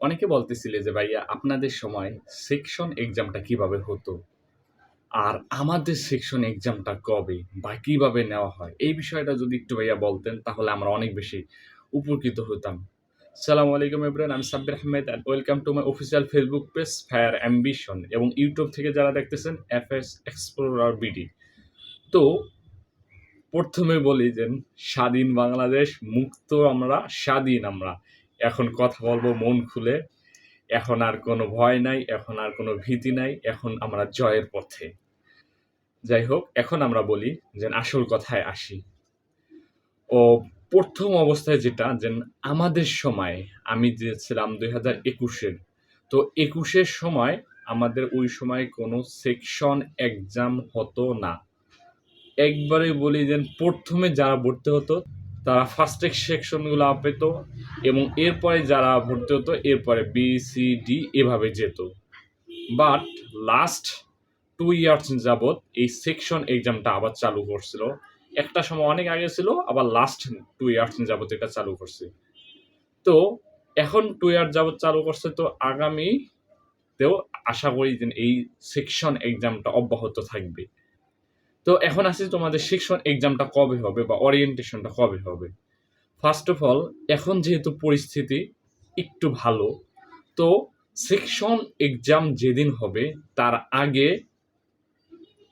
অনেকে বলতেছিলে যে, ভাইয়া, আপনাদের সময় সেকশন এক্সামটা কীভাবে হতো? আর আমাদের সেকশন এক্সামটা কবে? বা কীভাবে নেওয়া হয়? এই বিষয়টা যদি একটু ভাইয়া বলতেন, তাহলে আমরা অনেক বেশি উপকৃত হতাম। সালামু আলাইকুম এব্রান আমি Sabbir Ahmed and welcome to my official Facebook page fire ambition এবং ইউটিউব থেকে যারা দেখতেছেন এফ এস এক্সপ্লোরার বিডি তো, প্রথমে বলি যে, স্বাধীন বাংলাদেশ, মুক্ত আমরা, স্বাধীন আমরা। এখন কথা বলব মন খুলে। এখন আর কোনো ভয় নাই, এখন আর কোনো ভীতি নাই, এখন আমরা জয়ের পথে। যাই হোক, এখন আমরা বলি যে আসল কথায় আসি। ও প্রথম অবস্থায় যেটা, যে আমাদের সময়, আমি যে ছিলাম দুই হাজার একুশের, তো একুশের সময় আমাদের ওই সময় কোনো সেকশন এক্সাম হতো না। একবারে বলি যে প্রথমে যারা ভর্তি হতো তারা ফার্স্ট সেকশনগুলো পেত এবং এরপরে যারা ভর্তি হতো, এরপরে বি সি ডি এভাবে যেত। বাট লাস্ট টু ইয়ার্স যাবৎ এই সেকশন এক্সামটা আবার চালু করছিল। একটা সময় অনেক আগে ছিল, আবার লাস্ট টু ইয়ার্স যাবৎ এটা চালু করছে। তো এখন টু ইয়ার যাবৎ চালু করছে, তো আগামীতেও আশা করি যে এই সেকশন এক্সামটা অব্যাহত থাকবে। তো এখন আসি তোমাদের সেকশন এক্সামটা কবে হবে বা ওরিয়েন্টেশনটা কবে হবে? ফার্স্ট অফ অল এখন যেহেতু পরিস্থিতি একটু ভালো, তো সেকশন এক্সাম যেদিন হবে, তার আগে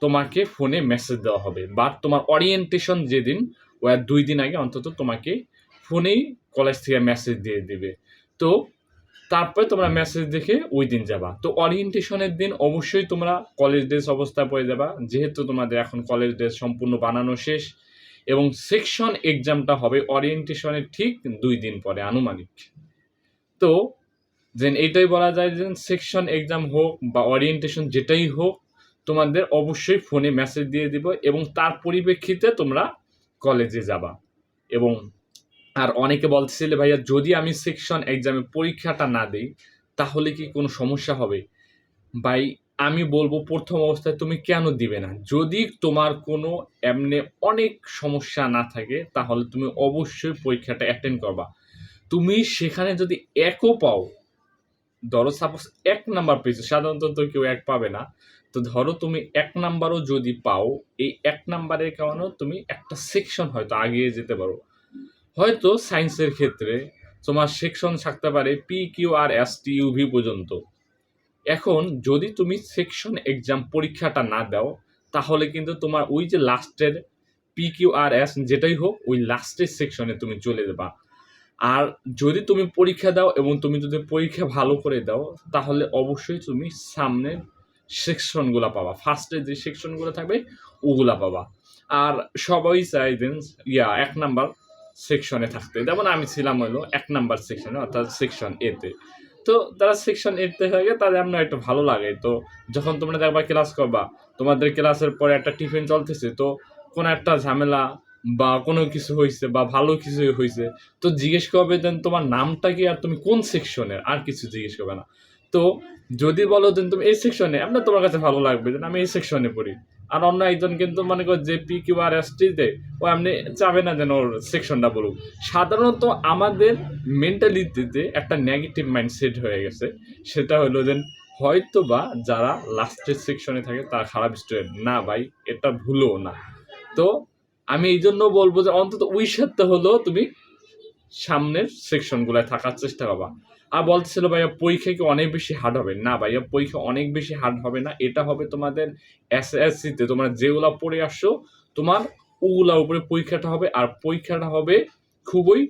তোমাকে ফোনে মেসেজ দেওয়া হবে বা তোমার ওরিয়েন্টেশন যেদিন ও দুই দিন আগে অন্তত তোমাকে ফোনেই কলেজ থেকে মেসেজ দিয়ে দিবে। তো তারপরে তোমরা মেসেজ দেখে ওই দিন যাবা। তো ওরিয়েন্টেশনের দিন অবশ্যই তোমরা কলেজ ড্রেস অবস্থায় পড়ে যাবা, যেহেতু তোমাদের এখন কলেজ ড্রেস সম্পূর্ণ বানানো শেষ এবং সেকশন এক্সামটা হবে ওরিয়েন্টেশনের ঠিক দুই দিন পরে আনুমানিক। তো যে এটাই বলা যায় যে সেকশন এক্সাম হোক বা ওরিয়েন্টেশন যেটাই হোক, তোমাদের অবশ্যই ফোনে মেসেজ দিয়ে দিব এবং তার পরিপ্রেক্ষিতে তোমরা কলেজে যাবা এবং আর অনেকে বলতেছিলে, ভাইয়া, যদি আমি সেকশন এক্সামে পরীক্ষাটা না দিই, তাহলে কি কোনো সমস্যা হবে? ভাই, আমি বলব প্রথম অবস্থায় তুমি কেন দিবে না? যদি তোমার কোনো এমনি অনেক সমস্যা না থাকে, তাহলে তুমি অবশ্যই পরীক্ষাটা অ্যাটেন্ড করবা। তুমি সেখানে যদি একও পাও, ধরো সাপোজ এক নাম্বার পেয়েছ, সাধারণত তো কেউ এক পাবে না। তো ধরো তুমি এক নাম্বারও যদি পাও, এই এক নাম্বারের কারণেও তুমি একটা সেকশন হয়তো আগিয়ে যেতে পারো। হয়তো সায়েন্সের ক্ষেত্রে তোমার সেকশন থাকতে পারে P Q R S T U V পর্যন্ত। এখন যদি তুমি সেকশন এক্সাম পরীক্ষাটা না দাও, তাহলে কিন্তু তোমার ওই যে লাস্টের পি কিউ আর এস যেটাই হোক, ওই লাস্টের সেকশনে তুমি চলে যাবা। আর যদি তুমি পরীক্ষা দাও এবং তুমি যদি পরীক্ষা ভালো করে দাও, তাহলে অবশ্যই তুমি সামনের সেকশনগুলো পাবা। ফার্স্টে যে সেকশনগুলো থাকবে, ওগুলা পাবা। আর সবাই চাই দেন, ইয়া, এক নাম্বার সেকশনে থাকতে যেমন আমি ছিলাম হলো এক নাম্বার সেকশনে অর্থাৎ সেকশন এতে তো। তারা সেকশন এতে হয়ে গেলে তাদের আপনার একটু ভালো লাগে। তো যখন তোমরা দেখবা ক্লাস করবা, তোমাদের ক্লাসের পরে একটা টিফিন চলতেছে, তো কোনো একটা ঝামেলা বা কোনো কিছু হয়েছে বা ভালো কিছু হয়েছে তো জিজ্ঞেস করবে দেন তোমার নামটা কি আর তুমি কোন সেকশনের আর কিছু জিজ্ঞেস করবে না। তো যদি বলো দেন তুমি এই সেকশনে আপনার তোমার কাছে ভালো লাগবে দেন আমি এই সেকশনে পড়ি। আর অন্য একজন কিন্তু মনে কর যে পি কিউ আর এস টিতে ও এমনি চাবে না যেন ওর সেকশনটা বলুক। সাধারণত আমাদের মেন্টালিটিতে একটা নেগেটিভ মাইন্ডসেট হয়ে গেছে। সেটা হলো যে হয়তো বা যারা লাস্টের সেকশনে থাকে, তারা খারাপ স্টুডেন্ট না ভাই, এটা ভুলো না। তো আমি এই জন্য বলব যে অন্তত ওই সাথে হলেও তুমি সামনের সেকশনগুলোয় থাকার চেষ্টা করবা। আর বলতেছিল, ভাইয়া, পরীক্ষা কি অনেক বেশি হার্ড হবে? না, ভাইয়া, পরীক্ষা অনেক বেশি হার্ড হবে না। এটা হবে তোমাদের এস এস সিতে তোমরা যেগুলা পড়ে আসছো, তোমার ওগুলা উপরে পরীক্ষাটা হবে। আর পরীক্ষাটা হবে খুবই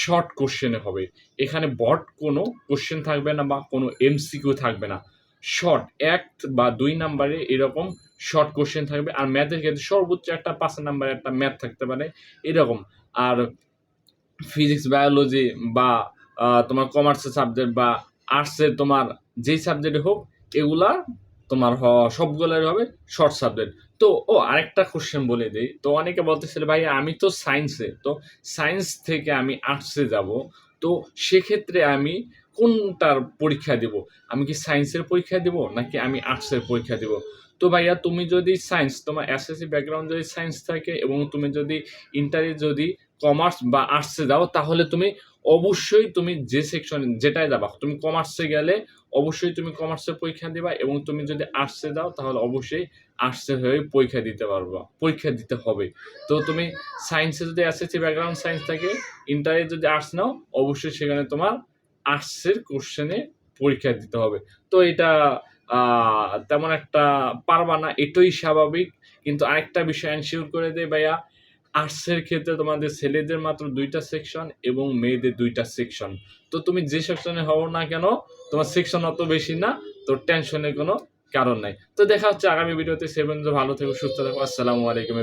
শর্ট কোশ্চেনে হবে। এখানে বট কোনো কোশ্চেন থাকবে না বা কোনো এমসিকিউ থাকবে না। শর্ট এক বা দুই নাম্বারে এরকম শর্ট কোশ্চেন থাকবে। আর ম্যাথের ক্ষেত্রে সর্বোচ্চ একটা পাঁচ নাম্বারে একটা ম্যাথ থাকতে পারে। এরকম। আর ফিজিক্স বায়োলজি বা তোমার কমার্সের সাবজেক্ট বা আর্টসের তোমার যেই সাবজেক্টে হোক, এগুলা তোমার সবগুলোই হবে শর্ট সাবজেক্ট তো, ও, আরেকটা কোশ্চেন বলে দিই। তো অনেকে বলতেছিল ভাই, আমি তো সায়েন্সে তো সায়েন্স থেকে আমি আর্টসে যাব, তো সেক্ষেত্রে আমি কোনটার পরীক্ষা দেব? আমি কি সায়েন্সের পরীক্ষা দেব, নাকি আমি আর্টসের পরীক্ষা দেব? তো ভাইয়া, তুমি যদি সায়েন্স তোমার এসএসসি ব্যাকগ্রাউন্ড যদি সায়েন্স থাকে এবং তুমি যদি ইন্টারে যদি কমার্স বা আর্টসে যাও, তাহলে তুমি অবশ্যই তুমি যে সেকশন যেটাই যাবা, তুমি কমার্সে গেলে অবশ্যই তুমি কমার্সে পরীক্ষা দিবা এবং তুমি যদি আর্টসে দাও তাহলে অবশ্যই আর্টসে হয়ে পরীক্ষা দিতে পারবা, পরীক্ষা দিতে হবে। তো তুমি সায়েন্সে যদি এসএসসি ব্যাকগ্রাউন্ড সায়েন্স থাকে ইন্টারে যদি আর্টস নাও, অবশ্যই সেখানে তোমার আর্টসের কোশ্চেনে পরীক্ষা দিতে হবে। তো এটা তেমন একটা পারবা না, এটাই স্বাভাবিক। কিন্তু আরেকটা বিষয় এনশিওর করে দেয় ভাইয়া আর্টসের ক্ষেত্রে তোমাদের ছেলেদের মাত্র দুইটা সেকশন এবং মেয়েদের দুইটা সেকশন তো তুমি যে সেকশনে হও না কেন, তোমার সেকশন অত বেশি না, তো টেনশনের কোনো কারণ নাই। তো দেখা হচ্ছে আগামী ভিডিওতে। সেভেন ভালো থেকো, সুস্থ থাকো। আসসালামু আলাইকুম।